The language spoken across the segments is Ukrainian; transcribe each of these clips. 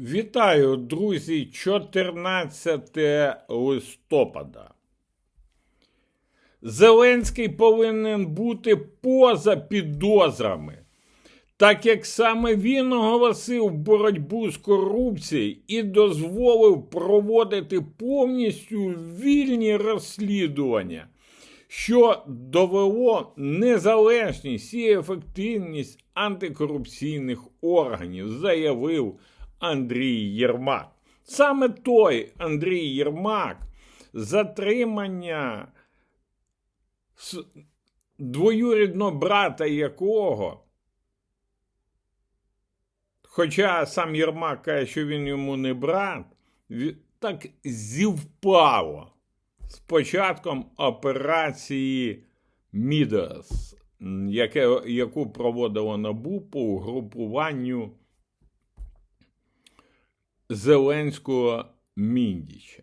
Вітаю, друзі, 14 листопада. Зеленський повинен бути поза підозрами, так як саме він оголосив боротьбу з корупцією і дозволив проводити повністю вільні розслідування, що довело незалежність і ефективність антикорупційних органів, заявив Андрій Єрмак. Саме той Андрій Єрмак затримання двоюрідного брата якого, хоча сам Єрмак каже, що він йому не брат, так зівпало з початком операції Мідас, яку проводило НАБУ по угрупуванню Зеленського Міндіча.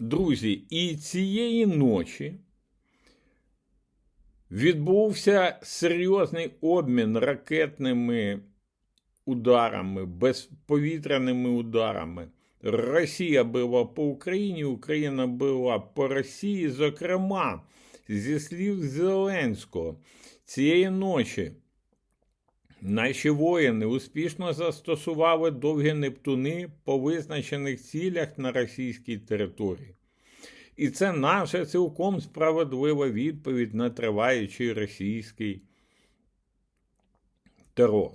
Друзі, і цієї ночі відбувся серйозний обмін ракетними ударами, безповітряними ударами. Росія била по Україні, Україна била по Росії. Зокрема, зі слів Зеленського, цієї ночі Наші воїни успішно застосували довгі нептуни по визначених цілях на російській території. І це наша цілком справедлива відповідь на триваючий російський терор.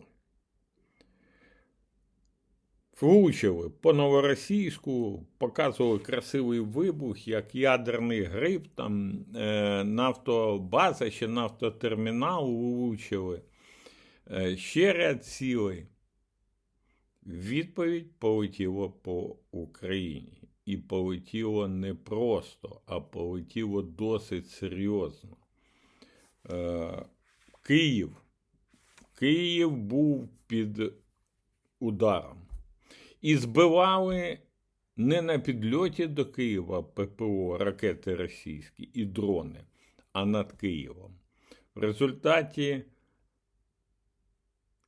Влучили по новоросійську, показували красивий вибух, як ядерний гриб, там е, нафтобаза чи нафтотермінал влучили. Е, Ще ряд цілей. Відповідь полетіла по Україні. І полетіло не просто, а полетіло досить серйозно. Е, Київ. Київ був під ударом. І збивали не на підльоті до Києва ППО, ракети російські і дрони, а над Києвом. В результаті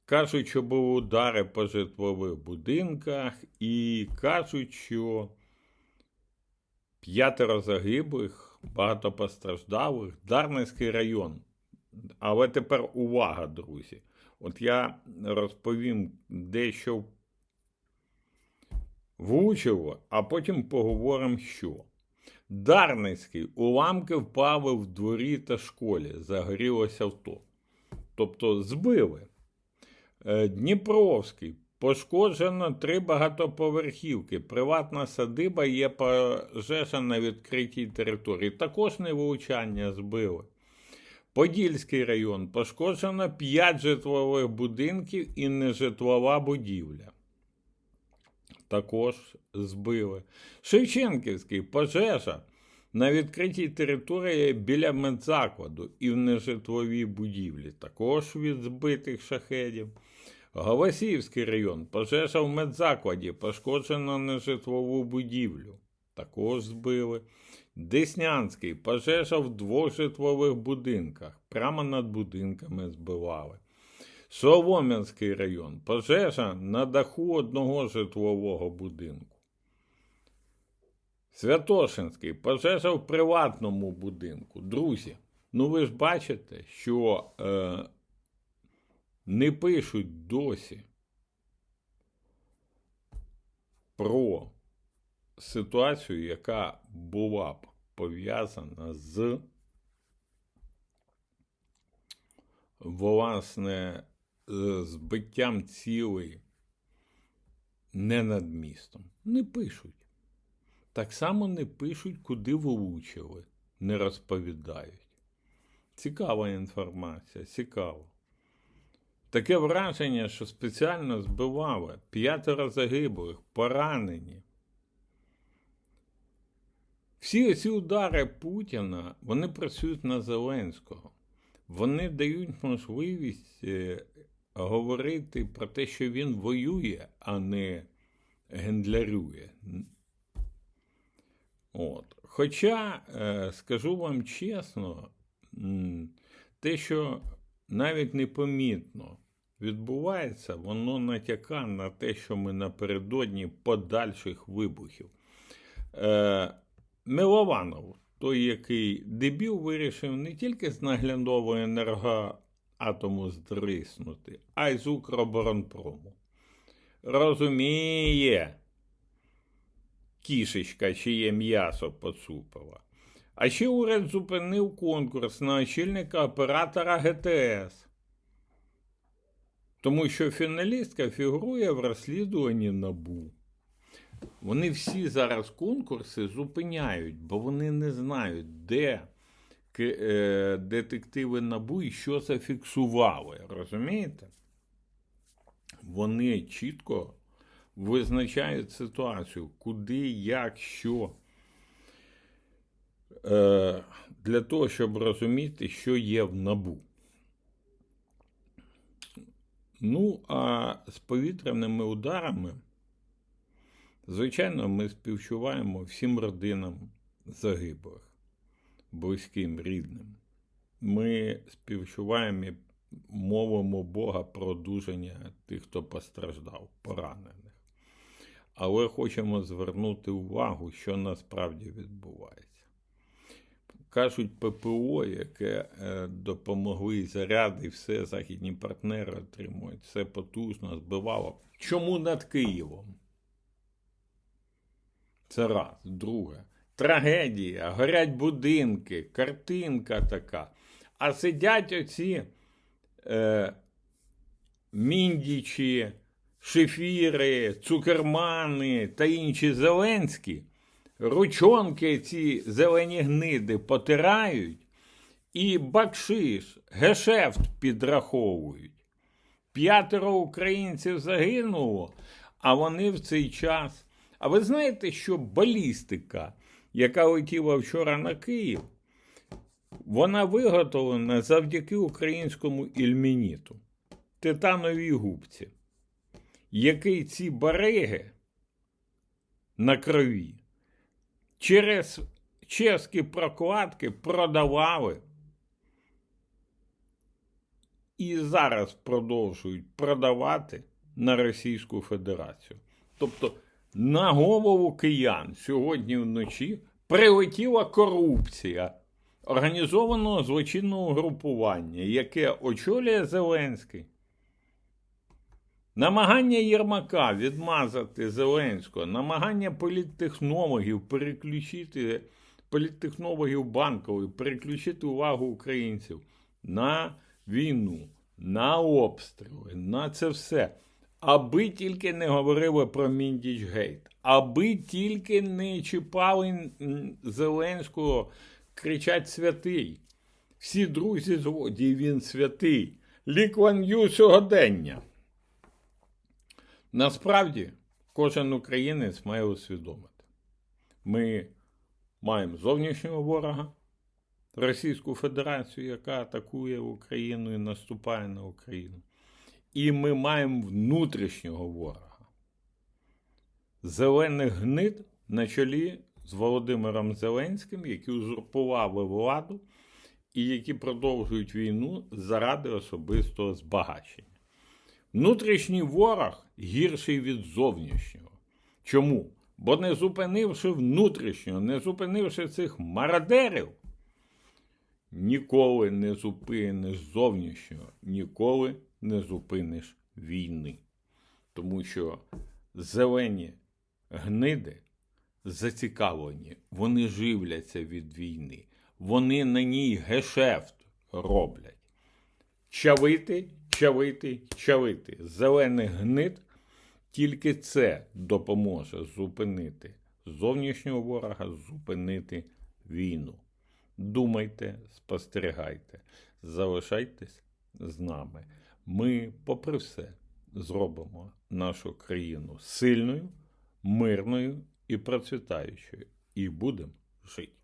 Кажуть, що були удари по житлових будинках, і кажуть, що п'ятеро загиблих, багато постраждалих, Дарницький район. Але тепер увага, друзі. От я розповім дещо влучило, а потім поговоримо, що. Дарницький уламки впали в дворі та школі, загорілося авто. Тобто збили. Е, Дніпровський. Пошкоджено три багатоповерхівки. Приватна садиба є пожежа на відкритій території. Також невилучання збили. Подільський район. Пошкоджено 5 житлових будинків і нежитлова будівля. Також збили. Шевченківський пожежа на відкритій території біля медзакладу і в нежитловій будівлі. Також від збитих шахедів. Голосіївський район. Пожежа в медзакладі. Пошкоджено нежитлову будівлю. Також збили. Деснянський. Пожежа в двох житлових будинках. Прямо над будинками збивали. Солом'янський район. Пожежа на даху одного житлового будинку. Святошинський. Пожежа в приватному будинку. Друзі, ну ви ж бачите, що е, не пишуть досі про ситуацію, яка була б пов'язана з власне е, збиттям цілей не над містом. Не пишуть. Так само не пишуть, куди влучили, не розповідають. Цікава інформація, цікаво. Таке враження, що спеціально збивали п'ятеро загиблих, поранені. Всі ці удари Путіна вони працюють на Зеленського. Вони дають можливість е, говорити про те, що він воює, а не гендлярює. От. Хоча, е, скажу вам чесно, те, що навіть непомітно відбувається, воно натяка на те, що ми напередодні подальших вибухів. Е, Милованов, той, який дебіл, вирішив не тільки з наглядового енергоатому здриснути, а й з Укроборонпрому. Розуміє кішечка, чиє м'ясо поцупила. А ще уряд зупинив конкурс на очільника оператора ГТС. Тому що фіналістка фігурує в розслідуванні НАБУ. Вони всі зараз конкурси зупиняють, бо вони не знають, де е, детективи НАБУ і що зафіксували. Розумієте? Вони чітко визначають ситуацію, куди, як, що. Е, для того, щоб розуміти, що є в НАБУ. Ну, а з повітряними ударами, звичайно, ми співчуваємо всім родинам загиблих, близьким, рідним. Ми співчуваємо і мовимо Бога про одужання тих, хто постраждав, поранених. Але хочемо звернути увагу, що насправді відбувається. Кажуть, ППО, яке е, допомогли заряди, все західні партнери отримують, все потужно збивало. Чому над Києвом? Це раз. Друге. Трагедія, горять будинки, картинка така. А сидять оці е, міндічі, шефіри, цукермани та інші Зеленські ручонки ці зелені гниди потирають і бакшиш, гешефт підраховують. П'ятеро українців загинуло, а вони в цей час. А ви знаєте, що балістика, яка летіла вчора на Київ, вона виготовлена завдяки українському ільмініту, титановій губці, який ці бариги на крові через чеські прокладки продавали і зараз продовжують продавати на Російську Федерацію. Тобто на голову киян сьогодні вночі прилетіла корупція організованого злочинного групування, яке очолює Зеленський. Намагання Єрмака відмазати Зеленського, намагання політтехнологів переключити політтехнологів банкових, переключити увагу українців на війну, на обстріли, на це все. Аби тільки не говорили про Міндічгейт, аби тільки не чіпали Зеленського, кричать святий. Всі друзі згоді, він святий. Лікван Ю сьогодення. Насправді, кожен українець має усвідомити. Ми маємо зовнішнього ворога, Російську Федерацію, яка атакує Україну і наступає на Україну. І ми маємо внутрішнього ворога. Зелених гнид на чолі з Володимиром Зеленським, які узурпували владу і які продовжують війну заради особистого збагачення. Внутрішній ворог гірший від зовнішнього. Чому? Бо не зупинивши внутрішнього, не зупинивши цих мародерів, ніколи не зупиниш зовнішнього, ніколи не зупиниш війни. Тому що зелені гниди зацікавлені, вони живляться від війни, вони на ній гешефт роблять. Чавити, чавити, чавити. Зелених гнид тільки це допоможе зупинити зовнішнього ворога, зупинити війну. Думайте, спостерігайте, залишайтесь з нами. Ми, попри все, зробимо нашу країну сильною, мирною і процвітаючою. І будемо жити.